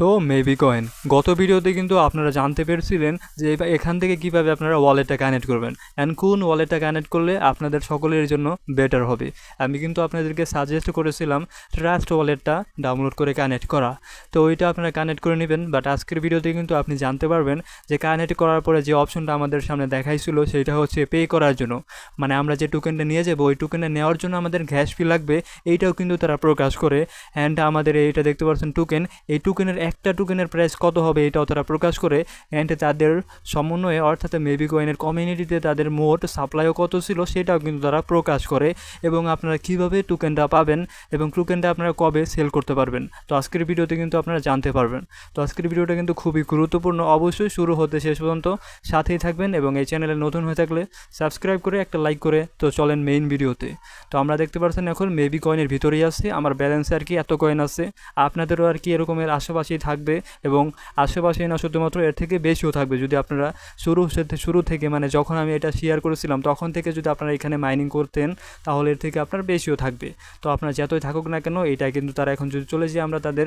তো maybe coin. গত ভিডিওতে কিন্তু আপনারা জানতে পেরেছিলেন যে এখান থেকে কীভাবে আপনারা ওয়ালেটটা কানেক্ট করবেন। অ্যান্ড কোন ওয়ালেটটা কানেক্ট করলে আপনাদের সকলের জন্য বেটার হবে। আমি কিন্তু আপনাদেরকে সাজেস্ট করেছিলাম ট্রাস্ট ওয়ালেটটা ডাউনলোড করে কানেক্ট করা। তো ওইটা আপনারা কানেক্ট করে নেবেন বাট আজকের ভিডিওতে কিন্তু আপনি জানতে পারবেন যে কানেক্ট করার পরে যে অপশনটা আমাদের সামনে দেখাইছিল সেটা হচ্ছে পে করার জন্য। মানে আমরা যে টোকেনটা নিয়ে যাব, ওই টোকেনটা নেওয়ার জন্য আমাদের গ্যাস ফি লাগবে, এইটাও কিন্তু তারা প্রকাশ করে। অ্যান্ড আমাদের এইটা দেখতে পাচ্ছেন টোকেন এই টোকেনের একটা টোকেনের প্রাইস কত হবে এটাও তারা প্রকাশ করে অ্যান্ড তাদের সমন্বয়ে অর্থাৎ মেবি কয়েনের কমিউনিটিতে তাদের মোট সাপ্লাইও কত ছিল সেটাও কিন্তু তারা প্রকাশ করে এবং আপনারা কীভাবে টোকেনটা পাবেন এবং টোকেনটা আপনারা কবে সেল করতে পারবেন। তো আজকের ভিডিওতে কিন্তু আপনারা জানতে পারবেন। তো আজকের ভিডিওটা কিন্তু খুবই গুরুত্বপূর্ণ। অবশ্যই শুরু হতে শেষ পর্যন্ত সাথেই থাকবেন এবং এই চ্যানেলে নতুন হয়ে থাকলে সাবস্ক্রাইব করে একটা লাইক করে তো চলেন মেইন ভিডিওতে। তো আমরা দেখতে পাচ্ছেন এখন মেবি কয়েনের ভিতরেই আছে। আমার ব্যালেন্সে আর কি এত কয়েন আছে। আপনাদেরও আর কি এরকমের আশেপাশেই থাকবে এবং আশেপাশে না শুধুমাত্র এর থেকে বেশিও থাকবে। যদি আপনারা শুরু শুরু থেকে মানে যখন আমি এটা শেয়ার করেছিলাম, তখন থেকে যদি আপনারা এখানে মাইনিং করতেন, তাহলে এর থেকে আপনার বেশিও থাকবে। তো আপনার যতই থাকুক না কেন এটা কিন্তু তারা এখন যদি চলে যায় আমরা তাদের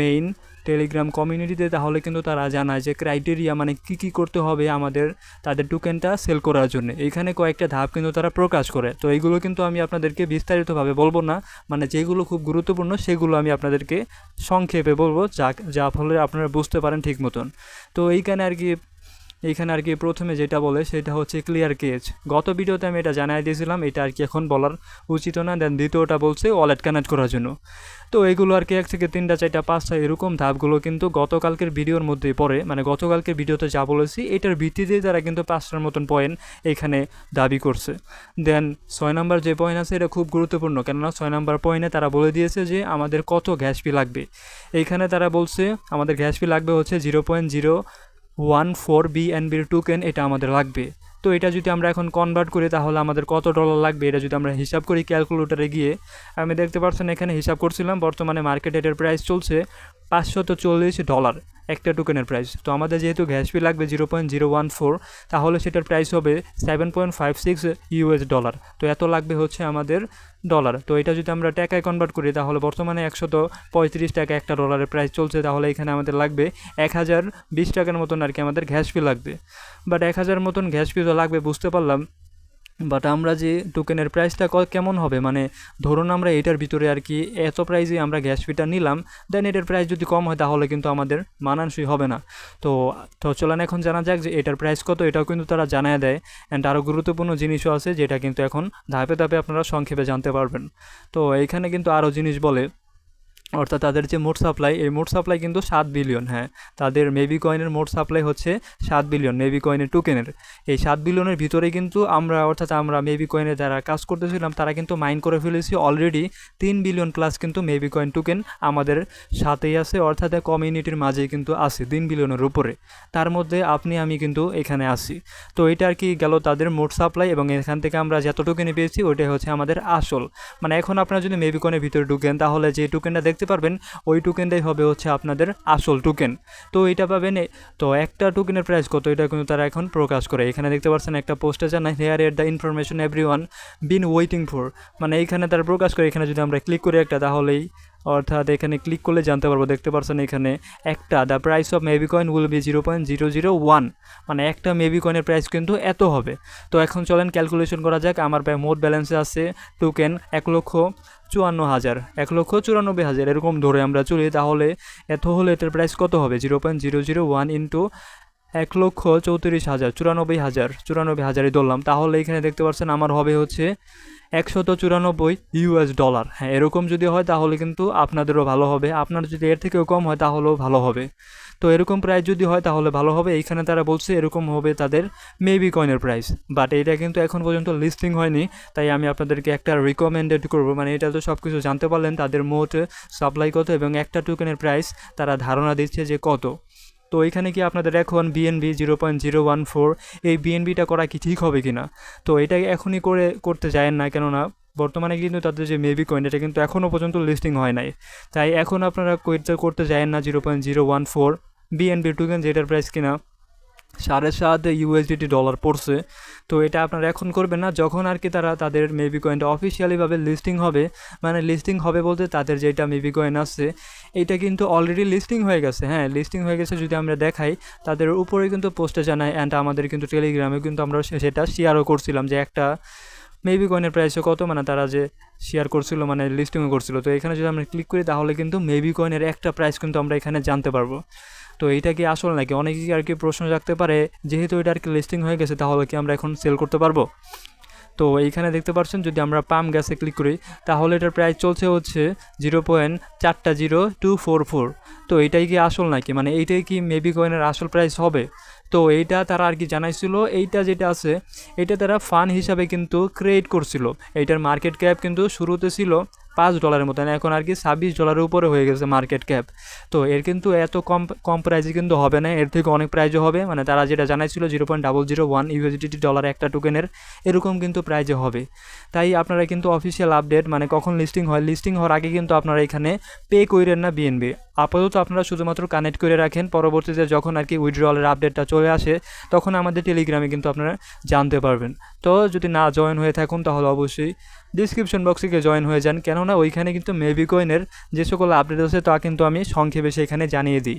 মেইন টেলিগ্রাম কমিউনিটিতে তাহলে কিন্তু তারা জানায় যে ক্রাইটেরিয়া মানে কি কি করতে হবে আমাদের, তাদের টোকেনটা সেল করার জন্য। এখানে কয়েকটা ধাপ কিন্তু তারা প্রকাশ করে। তো এইগুলো কিন্তু আমি আপনাদেরকে বিস্তারিতভাবে বলব না মানে যেগুলো খুব গুরুত্বপূর্ণ সেগুলো আমি আপনাদেরকে সংক্ষেপে বলব, যা যা ফলে আপনারা বুঝতে পারেন ঠিক মতন। তো এইখানে আর কি এইখানে আর কি প্রথমে যেটা বলে সেটা হচ্ছে ক্লিয়ার কেজ গত ভিডিওতে আমি এটা জানাই দিয়েছিলাম, এটা আর কি এখন বলার উচিত না। দেন দ্বিতীয়টা বলছে ওয়ালেট কানেক্ট করার জন্য। তো এগুলো আর কি এক থেকে তিনটা, চারটা, পাঁচটা এরকম ধাপগুলো কিন্তু গতকালকের ভিডিওর মধ্যেই পড়ে। মানে গতকালকের ভিডিওতে যা বলেছি, এটার ভিত্তিতেই তারা কিন্তু পাঁচটার মতন পয়েন্ট এখানে দাবি করছে। দেন ছয় নাম্বার যে পয়েন্ট আছে, এটা খুব গুরুত্বপূর্ণ। কেননা ছয় নাম্বার পয়েন্টে তারা বলে দিয়েছে যে আমাদের কত গ্যাস ফি লাগবে। এইখানে তারা বলছে, আমাদের গ্যাস ফি লাগবে হচ্ছে zero point zero one four বিএনবির token এটা আমাদের লাগবে। তো এটা যদি আমরা এখন কনভার্ট করি, তাহলে আমাদের কত ডলার লাগবে? এটা যদি আমরা হিসাব করি ক্যালকুলেটারে গিয়ে, আমি দেখতে পাচ্ছেন এখানে হিসাব করছিলাম, বর্তমানে মার্কেট এটার প্রাইস চলছে পাঁচশত চল্লিশ ডলার একটা টোকেনের প্রাইস তো আমাদের যেহেতু গ্যাস ফি লাগবে zero point zero one four তাহলে সেটার প্রাইস হবে seven point five six US dollar তো এত লাগবে হচ্ছে আমাদের ডলার তো এটা যদি আমরা টাকায় কনভার্ট করি, তাহলে বর্তমানে একশত পঁয়ত্রিশ টাকা একটা ডলারের প্রাইস চলছে। তাহলে এখানে আমাদের লাগবে এক হাজার বিশ টাকার মতন আর কি আমাদের গ্যাস ফি লাগবে। বাট এক হাজার মতন গ্যাস ফি তো লাগবে, বুঝতে পারলাম। বাট আমরা যে টোকেনের প্রাইসটা কেমন হবে? মানে ধরুন আমরা এটার ভিতরে আর কি এত প্রাইসে আমরা গ্যাস ফিটা নিলাম দেন এটার প্রাইস যদি কম হয় তাহলে কিন্তু আমাদের মানানসই হবে না। তো তো চলেন এখন জানা যাক যে এটার প্রাইস কত, এটাও কিন্তু তারা জানায় দেয়। অ্যান্ড আরও গুরুত্বপূর্ণ জিনিসও আছে যেটা কিন্তু এখন ধাপে ধাপে আপনারা সংক্ষেপে জানতে পারবেন। তো এইখানে কিন্তু আরও জিনিস বলে অর্থাৎ তাদের যে মোট সাপ্লাই এই মোট সাপ্লাই কিন্তু সাত বিলিয়ন হ্যাঁ। তাদের মেবি কয়েনের মোট সাপ্লাই হচ্ছে সাত বিলিয়ন মেবি কয়েনের টোকেনের এই সাত বিলিয়নের ভিতরে কিন্তু আমরা, অর্থাৎ আমরা মেবি কয়েনে যারা কাজ করতেছিলাম, তারা কিন্তু মাইন করে ফেলেছি অলরেডি তিন বিলিয়ন প্লাস কিন্তু মেবি কয়েন টোকেন আমাদের সাথেই আছে, অর্থাৎ কমিউনিটির মাঝেই কিন্তু আছে তিন বিলিয়নের উপরে। তার মধ্যে আপনি, আমি কিন্তু এখানে আসি তো এটা আর কি গেল তাদের মোট সাপ্লাই এবং এখান থেকে আমরা যত টোকেনে পেয়েছি, ওইটাই হচ্ছে আমাদের আসল। মানে এখন আপনারা যদি মেবি কয়েনের ভিতরে ঢুকেন, তাহলে যে টোকেনটা দেখতে পারবেন, ওই টোকেনটাই হবে হচ্ছে আপনাদের আসল টোকেন তো এটা পাবেন তো একটা টোকেনের প্রাইস কত? এটা কিন্তু তারা এখন প্রকাশ করে। এখানে দেখতে পাচ্ছেন একটা পোস্টে জানায় here are the information every one been waiting for মানে এইখানে তারা প্রকাশ করে। এখানে যদি আমরা ক্লিক করি একটা, তাহলেই অর্থাৎ এখানে ক্লিক করলে জানতে পারব, দেখতে পাচ্ছেন এখানে একটা the price of maybe coin will be zero point zero zero one মানে একটা মেবি কয়েনের প্রাইস কিন্তু এত হবে। তো এখন চলেন ক্যালকুলেশন করা যাক, আমার প্রায় মোট ব্যালেন্সে আছে টোকেন এক লক্ষ চুয়ান্ন হাজার, এক লক্ষ চুরানব্বই হাজার, এরকম ধরে আমরা চলি, তাহলে এত হলে এটার প্রাইস কত হবে? Zero point zero zero one into এক লক্ষ চৌত্রিশ হাজার, চুরানব্বই হাজার, চুরানব্বই হাজারই ধরলাম। তাহলে এখানে দেখতে পাচ্ছেন আমার হবে হচ্ছে একশত চুরানব্বই ইউএস ডলার। হ্যাঁ এরকম যদি হয় তাহলে কিন্তু আপনাদেরও ভালো হবে। আপনার যদি এর থেকেও কম হয় তাহলেও ভালো হবে। তো এরকম প্রাইস যদি হয় তাহলে ভালো হবে। এইখানে তারা বলছে এরকম হবে তাদের মেবি কয়েনের প্রাইস বাট এটা কিন্তু এখন পর্যন্ত লিস্টিং হয়নি। তাই আমি আপনাদেরকে একটা রিকমেন্ডেড করব। মানে এটা তো সব কিছু জানতে পারলেন তাদের মোট সাপ্লাই কত এবং একটা টোকেনের প্রাইস তারা ধারণা দিচ্ছে যে কত। তো এখানে কি আপনাদের এখন BNB zero point zero one four এই বিএনবিটা করা কি ঠিক হবে কি না তো এটা এখনই করে, করতে যায় না কেননা বর্তমানে কিন্তু তাদের যে মেবি কয়েন এটা কিন্তু এখনও পর্যন্ত লিস্টিং হয় নাই। তাই এখন আপনারা করতে করতে যায় না zero point zero one four BNB token যেটার প্রাইস কিনা। সাড়ে সাত ইউএসডিটি ডলার পড়ছে। তো এটা আপনারা এখন করবেন না, যখন আর কি তারা তাদের মেবি কয়েনটা অফিসিয়ালিভাবে লিস্টিং হবে মানে লিস্টিং হবে বলতে তাদের যেটা মেবি কয়েন আছে এটা কিন্তু অলরেডি লিস্টিং হয়ে গেছে। হ্যাঁ লিস্টিং হয়ে গেছে যদি আমরা দেখাই, তাদের উপরে কিন্তু পোস্টে জানাই অ্যান্ড আমাদের কিন্তু টেলিগ্রামে কিন্তু আমরা সেটা শেয়ারও করছিলাম যে একটা মেবি কয়েনের প্রাইসও কত? মানে তারা যে শেয়ার করছিল মানে লিস্টিংও করছিল। তো এখানে যদি আমরা ক্লিক করি, তাহলে কিন্তু মেবি কয়েনের একটা প্রাইস কিন্তু আমরা এখানে জানতে পারব। তো এইটা কি আসল নাকি? অনেকেই আর কি প্রশ্ন রাখতে পারে, যেহেতু এটা আর কি লিস্টিং হয়ে গেছে, তাহলে কি আমরা এখন সেল করতে পারব? তো এইখানে দেখতে পাচ্ছেন, যদি আমরা পাম গ্যাসে ক্লিক করি, তাহলে এটার প্রাইস চলছে হচ্ছে জিরো পয়েন্ট চারটা জিরো টু ফোর ফোর তো এইটাই কি আসল নাকি? মানে এইটাই কি মেবি কয়েনের আসল প্রাইস হবে? তো এইটা তারা আর কি জানাইছিল, এইটা যেটা আছে এটা তারা ফান হিসাবে কিন্তু ক্রিয়েট করছিল। এইটার মার্কেট ক্যাপ কিন্তু শুরুতে ছিল। পাঁচ ডলারের মতন এখন আর কি ছাব্বিশ ডলারের উপরে হয়ে গেছে মার্কেট ক্যাপ তো এর কিন্তু এত কম কম প্রাইজে কিন্তু হবে না, এর থেকে অনেক প্রাইজও হবে। মানে তারা যেটা জানাইছিল zero point double zero one USDT dollar একটা টোকেনের এরকম কিন্তু প্রাইজে হবে। তাই আপনারা কিন্তু অফিসিয়াল আপডেট মানে কখন লিস্টিং হয় লিস্টিং হওয়ার আগে কিন্তু আপনারা এখানে পে করেন না বিএনবি আপাতত আপনারা শুধুমাত্র কানেক্ট করে রাখেন, পরবর্তীতে যখন আর কি উইথড্রলের আপডেটটা চলে আসে, তখন আমাদের টেলিগ্রামে কিন্তু আপনারা জানতে পারবেন। তো যদি না জয়েন হয়ে থাকুন, তাহলে অবশ্যই ডিসক্রিপশন বক্সে গিয়ে জয়েন হয়ে যান। কেননা ওইখানে কিন্তু মেবি কয়েনের যে সকল আপডেট আছে তা কিন্তু আমি সংক্ষেপে সেখানে জানিয়ে দিই।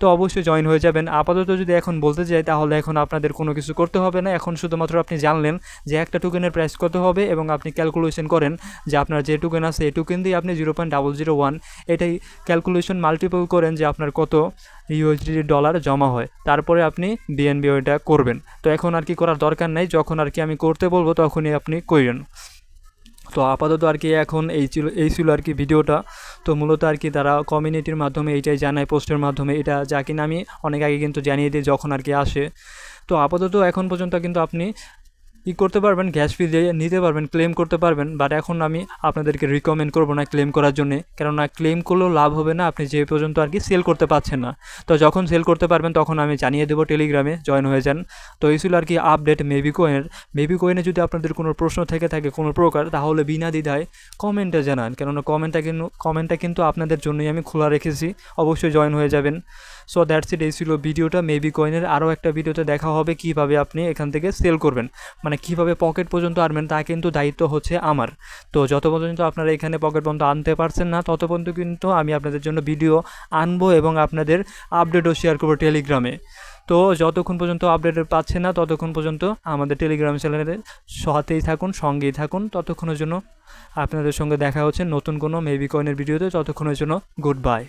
তো অবশ্যই জয়েন হয়ে যাবেন। আপাতত যদি এখন বলতে যাই, তাহলে এখন আপনাদের কোনো কিছু করতে হবে না। এখন শুধুমাত্র আপনি জানলেন যে একটা টোকেনের প্রাইস কত হবে এবং আপনি ক্যালকুলেশন করেন যে আপনার যে টোকেন আছে, এই টোকেন দিয়ে আপনি zero point double zero one এটাই ক্যালকুলেশন মাল্টিপল করেন যে আপনার কত ইউএসডি ডলার জমা হয়। তারপরে আপনি বিএনবি ওইটা করবেন। তো এখন আর কি করার দরকার নেই। যখন আর কি আমি করতে বলব, তখনই আপনি করেন তো আপাতত আর কি এখন এই ছিল এই ছিল আর কি ভিডিওটা। তো মূলত আর কি তারা কমিউনিটির মাধ্যমে এইটাই জানায় পোস্টের মাধ্যমে। এটা যা কিনা আমি অনেক আগে কিন্তু জানিয়ে দিই যখন আর কি আসে। তো আপাতত এখন পর্যন্ত কিন্তু আপনি ই করতে পারবেন, গ্যাস ফি দিয়ে নিতে পারবেন ক্লেম করতে পারবেন বাট এখন আমি আপনাদেরকে রিকমেন্ড করব না ক্লেম করার জন্যে, কেননা ক্লেম করলেও লাভ হবে না, আপনি যে পর্যন্ত আর কি সেল করতে পারছেন না। তো যখন সেল করতে পারবেন, তখন আমি জানিয়ে দেবো টেলিগ্রামে জয়েন হয়ে যান। তো এই ছিল আর কি আপডেট মেবি কোয়েনের মেবি কোয়েনে যদি আপনাদের কোনো প্রশ্ন থেকে থাকে, কোনো প্রকার, তাহলে বিনা দ্বিধায় কমেন্টে জানান। কেননা কমেন্টটা কিন্তু কমেন্টটা কিন্তু আপনাদের জন্যই আমি খোলা রেখেছি, অবশ্যই জয়েন হয়ে যাবেন। সো দ্যাটস ইট এই ছিল ভিডিওটা মেবি কয়েনের আরও একটা ভিডিওতে দেখা হবে কীভাবে আপনি এখান থেকে সেল করবেন। মানে কীভাবে পকেট পর্যন্ত আনবেন তা কিন্তু দায়িত্ব হচ্ছে আমার। তো যত পর্যন্ত আপনারা এখানে পকেট পর্যন্ত আনতে পারছেন না, তত পর্যন্ত কিন্তু আমি আপনাদের জন্য ভিডিও আনব এবং আপনাদের আপডেটও শেয়ার করব টেলিগ্রামে তো যতক্ষণ পর্যন্ত আপডেট পাচ্ছেন না, ততক্ষণ পর্যন্ত আমাদের টেলিগ্রাম চ্যানেলের সাথেই থাকুন, সঙ্গেই থাকুন। ততক্ষণের জন্য আপনাদের সঙ্গে দেখা হচ্ছে নতুন কোনো মেবি কয়েনের ভিডিওতে ততক্ষণের জন্য গুড বাই